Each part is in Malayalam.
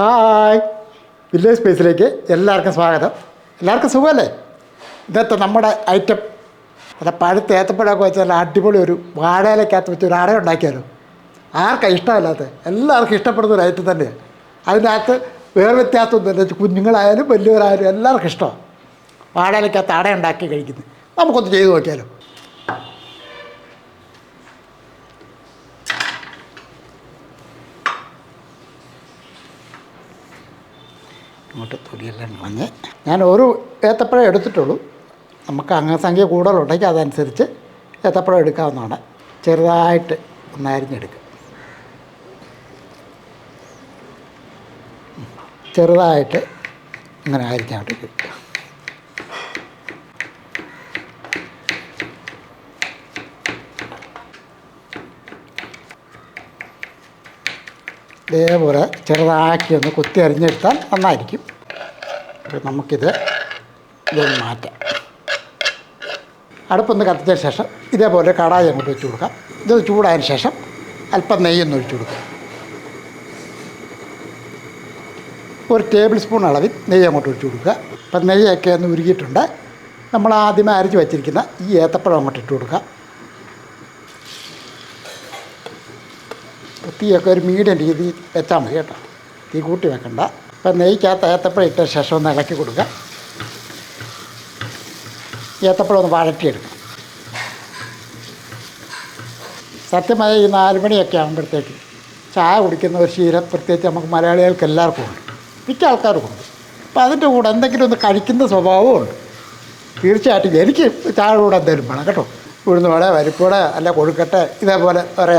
ഹായ്. വില്ലേജ് സ്പേസിലേക്ക് എല്ലാവർക്കും സ്വാഗതം. എല്ലാവർക്കും സുഖമല്ലേ? ഇന്നത്തെ നമ്മുടെ ഐറ്റം അല്ല പഴുത്ത ഏത്തപ്പഴമൊക്കെ വെച്ച് നല്ല അടിപൊളി ഒരു വാഴയിലക്കകത്ത് വെച്ച് ഒരു അട ഉണ്ടാക്കിയാലോ? ആർക്കാണ് ഇഷ്ടമല്ലാത്ത? എല്ലാവർക്കും ഇഷ്ടപ്പെടുന്ന ഒരു ഐറ്റം തന്നെയാണ് അതിനകത്ത് വേറെ വ്യത്യാസമൊന്നുമില്ല. കുഞ്ഞുങ്ങളായാലും വലിയവരായാലും എല്ലാവർക്കും ഇഷ്ടമാണ്. വാഴയിലക്കകത്ത് അട ഉണ്ടാക്കി കഴിക്കുന്നത്. നമുക്കൊന്ന് ചെയ്ത് നോക്കിയാലോ? ഇങ്ങോട്ട് തൊലിയെല്ലാം കളഞ്ഞ് ഞാൻ ഒരു ഏത്തപ്പഴം എടുത്തിട്ടുള്ളൂ. നമുക്ക് അംഗസംഖ്യ കൂടുതലുണ്ടെങ്കിൽ അതനുസരിച്ച് ഏത്തപ്പഴം എടുക്കാവുന്നതാണ്. ചെറുതായിട്ട് ഒന്ന് അരിഞ്ഞെടുക്കുക ചെറുതായിട്ട് ഇങ്ങനെ അരിഞ്ഞാട്ട് കിട്ടുക ഇതേപോലെ ചെറുതാക്കി ഒന്ന് കുത്തി അരിഞ്ഞെടുത്താൽ നന്നായിരിക്കും. നമുക്കിത് ഇതൊന്ന് മാറ്റാം. അടുപ്പൊന്ന് കത്തിച്ചതിന് ശേഷം ഇതേപോലെ കടായി അങ്ങോട്ട് വെച്ച് കൊടുക്കാം. ഇത് ചൂടായതിന് ശേഷം അല്പം നെയ്യൊന്ന് ഒഴിച്ചു കൊടുക്കാം. ഒരു ടേബിൾ സ്പൂൺ അളവിൽ നെയ്യ് അങ്ങോട്ട് ഒഴിച്ചു കൊടുക്കുക. അപ്പം നെയ്യൊക്കെ ഒന്ന് ഉരുകിയിട്ടുണ്ട്. നമ്മൾ ആദ്യമേ അരച്ച് വെച്ചിരിക്കുന്ന ഈ ഏത്തപ്പഴം അങ്ങോട്ട് ഇട്ട് കൊടുക്കുക. തീയൊക്കെ ഒരു മീഡിയം രീതിയിൽ വെച്ചാൽ മതി കേട്ടോ. തീ കൂട്ടി വെക്കണ്ട. അപ്പം നെയ്ക്കകത്ത് ഏത്തപ്പഴം ഇട്ട ശേഷം ഒന്ന് ഇളക്കി കൊടുക്കുക. ഏത്തപ്പഴം ഒന്ന് വഴറ്റിയെടുക്കണം സത്യമായ ഈ നാല് മണിയൊക്കെ ആകുമ്പോഴത്തേക്ക് ചായ കുടിക്കുന്ന ഒരു ശീലം പ്രത്യേകിച്ച് നമുക്ക് മലയാളികൾക്ക് എല്ലാവർക്കും ഉണ്ട്. മിക്ക ആൾക്കാർക്കും ഉണ്ട്. അപ്പോൾ അതിന്റെ കൂടെ എന്തെങ്കിലും ഒന്ന് കഴിക്കുന്ന സ്വഭാവവും ഉണ്ട്. തീർച്ചയായിട്ടും എനിക്ക് ചായ കൂടെ എന്തെങ്കിലും വേണം കേട്ടോ. ഉഴുന്നുവട പരിപ്പുവട അല്ല കൊഴുക്കട്ടെ ഇതേപോലെ ഒരു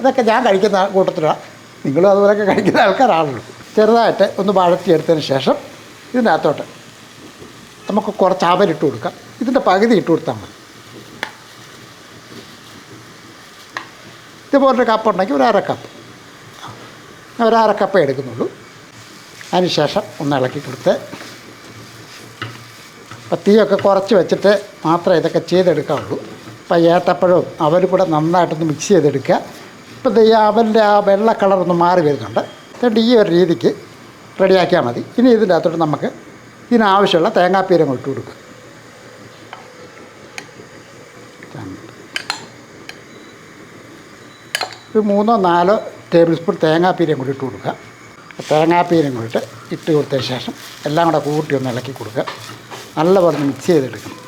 ഇതൊക്കെ ഞാൻ കഴിക്കുന്ന കൂട്ടത്തിലാണ്. നിങ്ങളും അതുപോലെയൊക്കെ കഴിക്കുന്ന ആൾക്കാരാണല്ലോ. ചെറുതായിട്ട് ഒന്ന് വഴറ്റിയെടുത്തതിന് ശേഷം ഇതിനകത്തോട്ട് നമുക്ക് കുറച്ച് അവലിട്ട് കൊടുക്കാം. ഇതിന്റെ പകുതി ഇട്ട് കൊടുത്താൽ മതി. ഇതുപോലൊരു കപ്പ് ഉണ്ടെങ്കിൽ ഒരു അര കപ്പ് ഒരു അര കപ്പേ എടുക്കുന്നുള്ളൂ. അതിനുശേഷം ഒന്ന് ഇളക്കി കൊടുത്ത് അപ്പം തീയൊക്കെ കുറച്ച് വെച്ചിട്ട് മാത്രമേ ഇതൊക്കെ ചെയ്തെടുക്കാവുള്ളൂ. അപ്പം ഏത്തപ്പഴവും അവരും കൂടെ നന്നായിട്ടൊന്ന് മിക്സ് ചെയ്തെടുക്കുക. ഇപ്പം ഈ അവന്റെ ആ വെള്ള കളർ ഒന്ന് മാറി വരുന്നുണ്ട്. അതുകൊണ്ട് ഈ ഒരു രീതിക്ക് റെഡിയാക്കിയാൽ മതി. ഇനി ഇതിന്റെ അകത്തോട്ട് നമുക്ക് ഇതിനാവശ്യമുള്ള തേങ്ങാപ്പീരം ഇട്ട് കൊടുക്കുക ഒരു മൂന്നോ നാലോ ടേബിൾ സ്പൂൺ തേങ്ങാപ്പീരം കൂടി ഇട്ട് കൊടുക്കുക. തേങ്ങാപ്പീരം കൂടിയിട്ട് ഇട്ട് കൊടുത്തതിന് ശേഷം എല്ലാം കൂടെ കൂട്ടി ഒന്ന് ഇളക്കി കൊടുക്കുക. നല്ലപോലെ മിക്സ് ചെയ്തെടുക്കണം.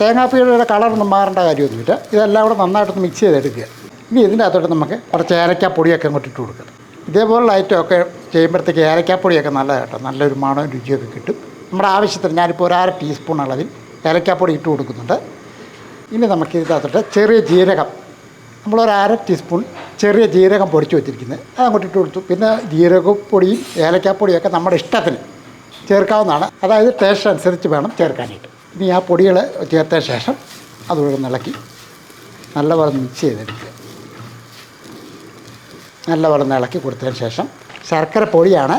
തേങ്ങാപ്പീരയുടെ കളറൊന്നും മാറേണ്ട കാര്യമൊന്നുമില്ല. ഇതെല്ലാം കൂടെ നന്നായിട്ടൊന്ന് മിക്സ് ചെയ്തെടുക്കുക. ഇനി ഇതിന്റെ അകത്തോട്ട് നമുക്ക് കുറച്ച് ഏലക്കാപ്പൊടിയൊക്കെ അങ്ങോട്ട് ഇട്ട് കൊടുക്കണം ഇതേപോലുള്ള ഐറ്റമൊക്കെ ചെയ്യുമ്പോഴത്തേക്ക് ഏലക്കാപ്പൊടിയൊക്കെ നല്ലതാണ് കേട്ടോ നല്ലൊരു മണവും രുചിയൊക്കെ കിട്ടും. നമ്മുടെ ആവശ്യത്തിന് ഞാനിപ്പോൾ ഒരു അര ടീസ്പൂൺ അളവിൽ ഏലക്കാപ്പൊടി ഇട്ട് കൊടുക്കുന്നുണ്ട്. ഇനി നമുക്ക് ഇതിനകത്തോട്ട് ചെറിയ ജീരകം. നമ്മളൊരു അര ടീസ്പൂൺ ചെറിയ ജീരകം പൊടിച്ച് വെച്ചിരിക്കുന്നത്. അത് അങ്ങോട്ട് ഇട്ട് കൊടുത്തു. പിന്നെ ജീരകപ്പൊടിയും ഏലക്കാപ്പൊടിയൊക്കെ നമ്മുടെ ഇഷ്ടത്തിന് ചേർക്കാവുന്നതാണ്. അതായത് ടേസ്റ്റ് അനുസരിച്ച് വേണം ചേർക്കാനായിട്ട്. ഇനി ആ പൊടികൾ ചേർത്ത ശേഷം അതുകൊണ്ട് ഇളക്കി നല്ലപോലെ മിക്സ് ചെയ്തെടുക്കുക. നല്ലപോലെ ഒന്ന് ഇളക്കി കൊടുത്തതിന് ശേഷം ശർക്കര പൊടിയാണ്.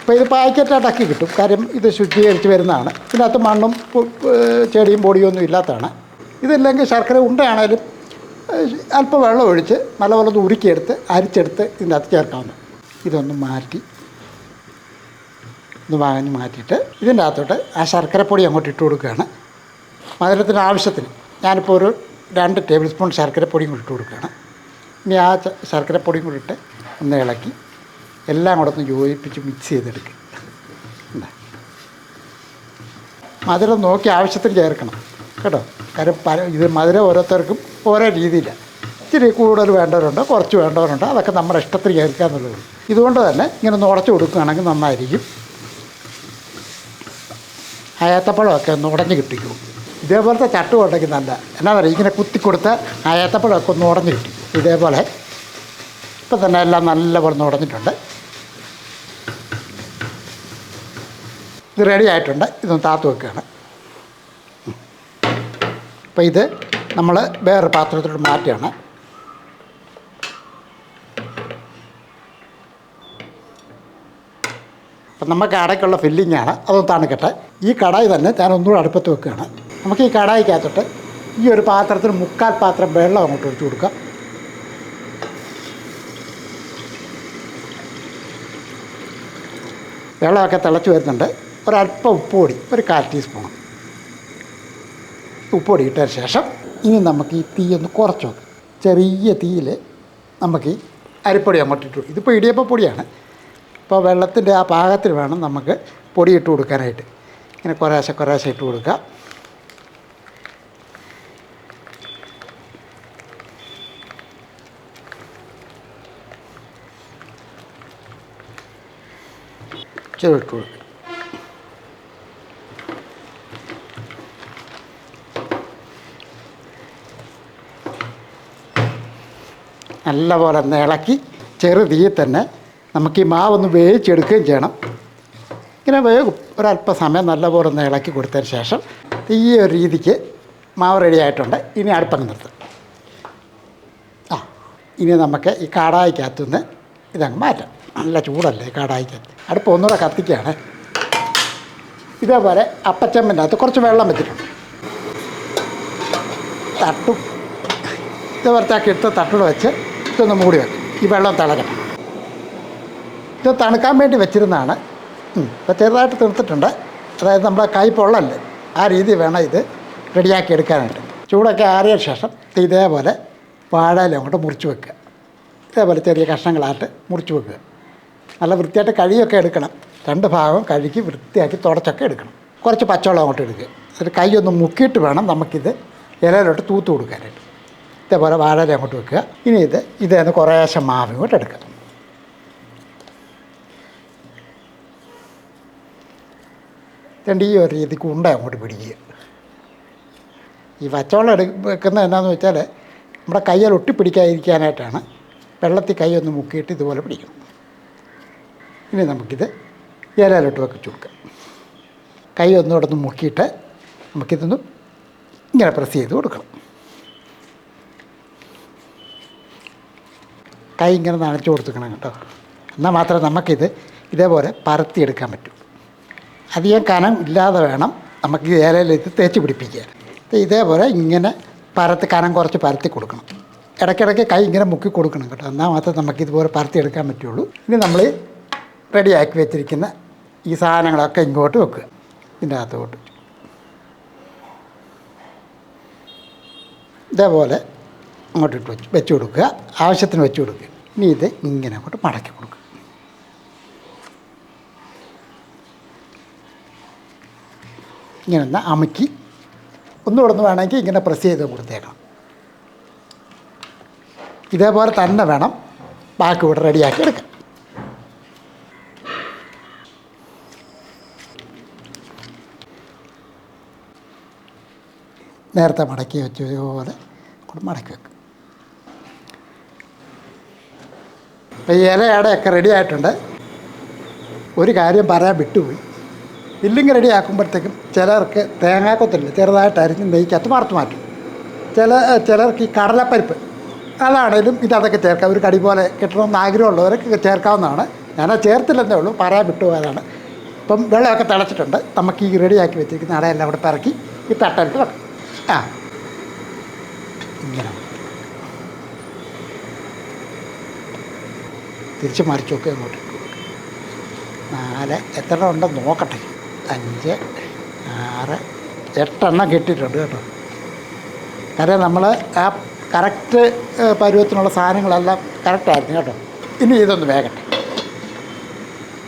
അപ്പോൾ ഇത് പാക്കറ്റായിട്ടാക്കി കിട്ടും. കാര്യം ഇത് ശുദ്ധീകരിച്ച് വരുന്നതാണ്. ഇതിനകത്ത് മണ്ണും ചെടിയും പൊടിയും ഒന്നും ഇല്ലാത്തതാണ്. ഇതില്ലെങ്കിൽ ശർക്കര ഉണ്ടയാണേലും അല്പം വെള്ളം ഒഴിച്ച് നല്ലപോലെ ഒന്ന് ഉരുക്കിയെടുത്ത് അരിച്ചെടുത്ത് ഇതിന്റെ അകത്ത് ചേർക്കാവുന്ന ഇതൊന്ന് മാറ്റി ഇത് വാങ്ങി മാറ്റിയിട്ട് ഇതിന്റെ അകത്തോട്ട് ആ ശർക്കരപ്പൊടി അങ്ങോട്ട് ഇട്ട് കൊടുക്കുകയാണ്. മധുരത്തിന് ആവശ്യത്തിന് ഞാനിപ്പോൾ ഒരു രണ്ട് ടേബിൾ സ്പൂൺ ശർക്കരപ്പൊടിയും കൂടി ഇട്ട് കൊടുക്കുകയാണ്. ഇനി ആ ശർക്കരപ്പൊടിയും കൂടി ഇട്ട് ഒന്ന് ഇളക്കി എല്ലാം കൂടെ ഒന്ന് യോജിപ്പിച്ച് മിക്സ് ചെയ്തെടുക്കുക മധുരം നോക്കി ആവശ്യത്തിന് ചേർക്കണം. കേട്ടോ? കാര്യം പല ഇത് മധുരം ഓരോരുത്തർക്കും ഓരോ രീതിയിലാണ് ഇച്ചിരി കൂടുതൽ വേണ്ടവരുണ്ട് കുറച്ച് വേണ്ടവരുണ്ട് അതൊക്കെ നമ്മുടെ ഇഷ്ടത്തിന് ചേർക്കുക എന്നുള്ളത്. ഇതുകൊണ്ട് തന്നെ ഇങ്ങനെ ഒന്ന് ഉടച്ചു കൊടുക്കുകയാണെങ്കിൽ നന്നായിരിക്കും. ആ ഏത്തപ്പഴമൊക്കെ ഒന്ന് ഉടഞ്ഞ് കിട്ടിക്കും. ഇതേപോലത്തെ ചട്ടും ഉണ്ടെങ്കിൽ നല്ല. എന്നാ പറയുക ഇങ്ങനെ കുത്തി കൊടുത്ത് ആ ഏത്തപ്പഴമൊക്കെ ഒന്ന് ഉടഞ്ഞ് കിട്ടി. ഇതേപോലെ. ഇപ്പം തന്നെ എല്ലാം നല്ലപോലെ ഒന്ന് ഉടഞ്ഞിട്ടുണ്ട്. ഇത് റെഡി ആയിട്ടുണ്ട്. ഇതൊന്ന് താത്തു വെക്കുകയാണ്. അപ്പോൾ ഇത് നമ്മൾ വേറൊരു പാത്രത്തിലോട്ട് മാറ്റുകയാണ്. അപ്പം നമുക്ക് അടയ്ക്കുള്ള ഫില്ലിംഗ് ആണ്. അതൊന്ന് തണുക്കട്ടെ. ഈ കടായി തന്നെ ഞാൻ ഒന്നുകൂടെ അടുപ്പത്ത് വെക്കുകയാണ്. നമുക്ക് ഈ കടായിക്കകത്തോട്ട് ഈ ഒരു പാത്രത്തിന് മുക്കാൽ പാത്രം വെള്ളം അങ്ങോട്ട് ഒഴിച്ചു കൊടുക്കാം. വെള്ളമൊക്കെ തിളച്ച് വരുന്നുണ്ട്. ഒരല്പം ഉപ്പുപൊടി ഒരു കാൽ ടീസ്പൂൺ. ഉപ്പുപൊടി ഇട്ടതിന് ശേഷം ഇനി നമുക്ക് ഈ തീ ഒന്ന് കുറച്ച് വെക്കാം. ചെറിയ തീയിൽ നമുക്ക് ഈ അരിപ്പൊടി അങ്ങോട്ട് ഇട്ടു ഇതിപ്പോൾ ഇടിയപ്പ പൊടിയാണ്. ഇപ്പോൾ വെള്ളത്തിന്റെ ആ പാകത്തിൽ വേണം നമുക്ക് പൊടി ഇട്ട് കൊടുക്കാനായിട്ട്. ഇങ്ങനെ കുറേശ്ശെ കുറേശ്ശെ ഇട്ട് കൊടുക്കുക കൊടുക്കുക നല്ലപോലെ ഒന്ന് ഇളക്കി ചെറുതീ തന്നെ നമുക്ക് ഈ മാവൊന്ന് വേവിച്ചെടുക്കുകയും ചെയ്യണം. ഇങ്ങനെ വേകും ഒരല്പസമയം നല്ലപോലെ ഒന്ന് ഇളക്കി കൊടുത്തതിന് ശേഷം ഈ ഒരു രീതിക്ക് മാവ് റെഡി ആയിട്ടുണ്ട്. ഇനി അടുപ്പങ്ങ് നിർത്തും. ആ ഇനി നമുക്ക് ഈ കാടായിക്കകത്തുനിന്ന് ഇതങ്ങ് മാറ്റാം. നല്ല ചൂടല്ലേ ഈ കാടായിക്കകത്ത് അടുപ്പ് ഒന്നുകൂടെ കത്തിക്കുകയാണ്. ഇതേപോലെ അപ്പച്ചമ്മന്റെ അകത്ത് കുറച്ച് വെള്ളം വെച്ചിട്ടുണ്ട്. തട്ടും. ഇതേപോലത്തെ എടുത്ത് തട്ടൂടെ വെച്ച് ഇതൊന്ന് മൂടി വെക്കും. ഈ വെള്ളം തിളക്കണം. ഇത് തണുക്കാൻ വേണ്ടി വെച്ചിരുന്നതാണ്. ഇപ്പോൾ ചെറുതായിട്ട് തീർത്തിട്ടുണ്ട് അതായത് നമ്മുടെ കൈ പൊള്ളല്ലേ. ആ രീതി വേണം ഇത് റെഡിയാക്കി എടുക്കാനായിട്ട്. ചൂടൊക്കെ ആറിയ ശേഷം ഇതേപോലെ വാഴയില അങ്ങോട്ട് മുറിച്ച് വെക്കുക. ഇതേപോലെ ചെറിയ കഷ്ണങ്ങളായിട്ട് മുറിച്ച് വെക്കുക. നല്ല വൃത്തിയായിട്ട് കഴിയൊക്കെ എടുക്കണം. രണ്ട് ഭാഗവും കഴുകി വൃത്തിയാക്കി തുടച്ചൊക്കെ എടുക്കണം. കുറച്ച് പച്ചവെള്ളം അങ്ങോട്ട് എടുക്കുക എന്നിട്ട് കൈ ഒന്ന് മുക്കിയിട്ട് വേണം നമുക്കിത് ഇലയിലോട്ട് തൂത്ത് കൊടുക്കാനായിട്ട്. ഇതേപോലെ വാഴയില അങ്ങോട്ട് വെക്കുക. ഇനി ഇത് ഇതേന്ന് കുറേശ്ശെ മാവ് ഇങ്ങോട്ട് എടുക്കുക. രണ്ട് ഈ ഒരു രീതിക്ക് ഉണ്ട അങ്ങോട്ട് പിടിക്കുക. ഈ പച്ചവെള്ളം എടു വെക്കുന്നത് എന്നാന്ന് വെച്ചാൽ നമ്മുടെ കയ്യിൽ ഒട്ടിപ്പിടിക്കാതിരിക്കാനായിട്ടാണ്. വെള്ളത്തിൽ കൈ ഒന്ന് മുക്കിയിട്ട് ഇതുപോലെ പിടിക്കും. ഇനി നമുക്കിത് ഇലയിലോട്ട് വെക്കിച്ചു കൊടുക്കാം. കൈ ഒന്നുകൂടെ ഒന്ന് മുക്കിയിട്ട് നമുക്കിതൊന്ന് ഇങ്ങനെ പ്രസ് ചെയ്ത് കൊടുക്കണം. കൈ ഇങ്ങനെ നനച്ച് കൊടുത്തുക്കണം കേട്ടോ. എന്നാൽ മാത്രമേ നമുക്കിത് ഇതേപോലെ പരത്തിയെടുക്കാൻ പറ്റൂ. അധികം കനം ഇല്ലാതെ വേണം നമുക്ക് ഏലയിലേക്ക് ഇത് തേച്ച് പിടിപ്പിക്കാൻ. ഇത് ഇതേപോലെ ഇങ്ങനെ പരത്തി കനം കുറച്ച് പരത്തി കൊടുക്കണം. ഇടയ്ക്കിടയ്ക്ക് കൈ ഇങ്ങനെ മുക്കി കൊടുക്കണം കേട്ടോ. എന്നാൽ മാത്രമേ നമുക്ക് ഇതുപോലെ പരത്തി എടുക്കാൻ പറ്റുള്ളൂ. ഇനി നമ്മൾ റെഡിയാക്കി വെച്ചിരിക്കുന്ന ഈ സാധനങ്ങളൊക്കെ ഇങ്ങോട്ട് വെക്കുക ഇതിന്റെ അകത്തോട്ട് ഇതേപോലെ അങ്ങോട്ട് ഇട്ട് വെച്ച് വെച്ച് കൊടുക്കുക. ആവശ്യത്തിന് വെച്ച് കൊടുക്കുക. ഇനി ഇത് ഇങ്ങനെ അങ്ങോട്ട് മടക്കി കൊടുക്കുക. ഇങ്ങനെ ഒന്ന് അമുക്കി. ഒന്ന് വേണമെങ്കിൽ ഇങ്ങനെ പ്രസ് ചെയ്ത് കൊടുത്തേക്കണം. ഇതേപോലെ തന്നെ വേണം ബാക്കി ഇവിടെ റെഡിയാക്കി എടുക്കാം നേരത്തെ മടക്കി വെച്ചതുപോലെ മടക്കി വെക്കും. അപ്പോൾ ഈ ഇലയടയൊക്കെ റെഡി ആയിട്ടുണ്ട്. ഒരു കാര്യം പറയാൻ വിട്ടുപോയി. ഫില്ലിങ് റെഡി ആക്കുമ്പോഴത്തേക്കും ചിലർക്ക് തേങ്ങാക്കൊത്തില്ല ചെറുതായിട്ട് അരിഞ്ഞ് നെയ്ക്കകത്ത് വറുത്ത് മാറ്റും. ചില ചിലർക്ക് ഈ കടലപ്പരിപ്പ് അതാണേലും ഇതതൊക്കെ ചേർക്കാം. ഒരു കടി പോലെ കിട്ടണമെന്ന് ആഗ്രഹമുള്ളവരൊക്കെ ചേർക്കാവുന്നതാണ്. ഞാൻ ഞാനത് ചേർത്തില്ലെന്നേ ഉള്ളൂ പറയാൻ വിട്ടുപോയതാണ്. ഇപ്പം വെള്ളമൊക്കെ തിളച്ചിട്ടുണ്ട്. നമുക്ക് ഈ റെഡിയാക്കി വെച്ചിരിക്കുന്ന അടയെല്ലാം അവിടെ പിറക്കി ഈ തട്ടലിട്ട് വെക്കാം. ആ. ഇങ്ങനെ. തിരിച്ച് മറിച്ച് നോക്കുക അങ്ങോട്ട്. നാല് എത്ര ഉണ്ടെന്ന് നോക്കട്ടെ. അഞ്ച് ആറ് എട്ടെണ്ണം കിട്ടിയിട്ടുണ്ട് കേട്ടോ. കാരണം നമ്മൾ ആ കറക്റ്റ് പരുവത്തിനുള്ള സാധനങ്ങളെല്ലാം കറക്റ്റായിരുന്നു കേട്ടോ. ഇനി ഇതൊന്ന് വേഗട്ടെ.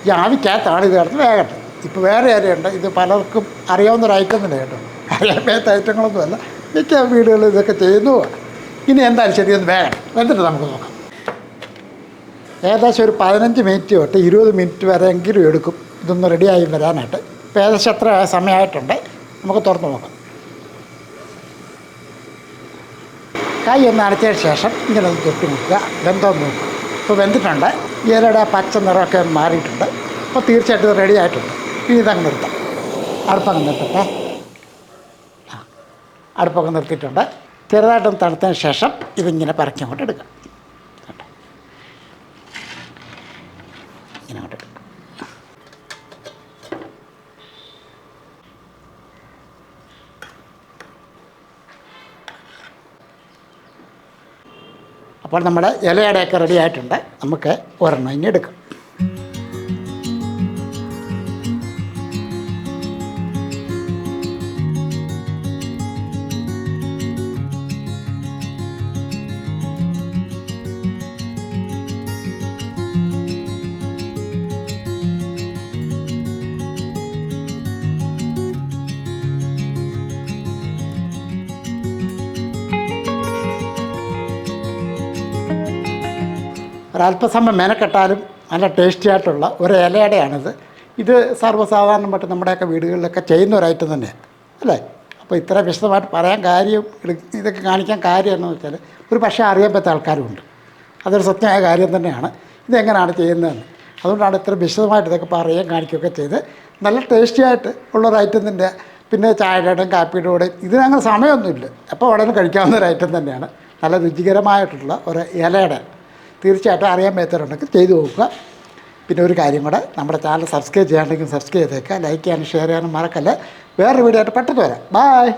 ഈ ആവിക്കകത്താണ് ഇത് കിടന്ന് വേഗട്ടെ. ഇപ്പോൾ വേറെ ആരെയുണ്ട്? ഇത് പലർക്കും അറിയാവുന്നൊരു ഐറ്റം തന്നെ കേട്ടോ. അറിയാത്ത ഐറ്റങ്ങളൊന്നുമല്ല മിക്ക വീടുകളിൽ ഇതൊക്കെ ചെയ്യുന്നതുമാണ് ഇനി എന്തായാലും ശരിയെന്ന് വേണം എന്നിട്ട് നമുക്ക് നോക്കാം. ഏകദേശം ഒരു പതിനഞ്ച് മിനിറ്റ് തൊട്ട് ഇരുപത് മിനിറ്റ് വരെയെങ്കിലും എടുക്കും. ഇതൊന്ന് റെഡിയായി വരാനായിട്ട്. ഇപ്പോൾ ഏകദേശം എത്ര സമയമായിട്ടുണ്ട്? നമുക്ക് തുറന്നു നോക്കാം. കൈ ഒന്ന് അടച്ചതിന് ശേഷം ഇങ്ങനെ ഒന്ന് തൊട്ട് നോക്കുക വെന്തോന്ന് നോക്കുക. ഇപ്പോൾ വെന്തിട്ടുണ്ട്. ഇലയുടെ പച്ച നിറമൊക്കെ മാറിയിട്ടുണ്ട്. അപ്പോൾ തീർച്ചയായിട്ടും റെഡി ആയിട്ടുണ്ട്. ഇനി ഇതങ്ങ് നിർത്താം. അടുപ്പങ്ങ് നിർത്തട്ടെ. അടുപ്പൊക്കെ നിർത്തിയിട്ടുണ്ട്. ചെറുതായിട്ടൊന്ന് തണുത്തതിന് ശേഷം ഇതിങ്ങനെ പരക്കി അങ്ങോട്ട് എടുക്കാം. അങ്ങോട്ട് എടുക്കാം. അപ്പോൾ നമ്മുടെ ഇലയടയൊക്കെ റെഡി ആയിട്ടുണ്ട്. നമുക്ക് ഒരെണ്ണം ഇനി എടുക്കാം. ഒരല്പസമയം മെനക്കെട്ടാലും നല്ല ടേസ്റ്റി ആയിട്ടുള്ള ഒരു ഇലയുടെയാണിത് ഇത് സർവസാധാരണമായിട്ട് നമ്മുടെയൊക്കെ വീടുകളിലൊക്കെ ചെയ്യുന്ന ഒരു ഐറ്റം തന്നെയാണ് അല്ലേ? അപ്പോൾ ഇത്ര വിശദമായിട്ട് പറയാൻ കാര്യം ഇത് ഇതൊക്കെ കാണിക്കാൻ കാര്യം എന്ന് വെച്ചാൽ ഒരു പക്ഷേ അറിയാൻ പറ്റാത്ത ആൾക്കാരുമുണ്ട്. അതൊരു സത്യമായ കാര്യം തന്നെയാണ്. ഇതെങ്ങനെയാണ് ചെയ്യുന്നതെന്ന്. അതുകൊണ്ടാണ് ഇത്ര വിശദമായിട്ട് ഇതൊക്കെ പറയുകയും കാണിക്കുകയൊക്കെ ചെയ്ത് നല്ല ടേസ്റ്റി ആയിട്ട് ഉള്ള ഒരു ഐറ്റം തന്നെ. പിന്നെ ചായയുടെയും കാപ്പിയുടെ കൂടെ ഇതിനങ്ങനെ സമയമൊന്നുമില്ല. എപ്പോൾ ഉടനെ കഴിക്കാവുന്ന ഒരു ഐറ്റം തന്നെയാണ്. നല്ല രുചികരമായിട്ടുള്ള ഒരു ഇലയുടെ തീർച്ചയായിട്ടും അറിയാൻ പറ്റുന്നുണ്ടെങ്കിൽ ചെയ്തു നോക്കുക. പിന്നെ ഒരു കാര്യം കൂടെ നമ്മുടെ ചാനൽ സബ്സ്ക്രൈബ് ചെയ്യാണ്ടെങ്കിൽ സബ്സ്ക്രൈബ് ചെയ്തേക്കുക ലൈക്ക് ചെയ്യാനും ഷെയർ ചെയ്യാനും മറക്കല്ലേ. വേറൊരു വീഡിയോ ആയിട്ട് പെട്ടെന്ന് വരാം. ബായ്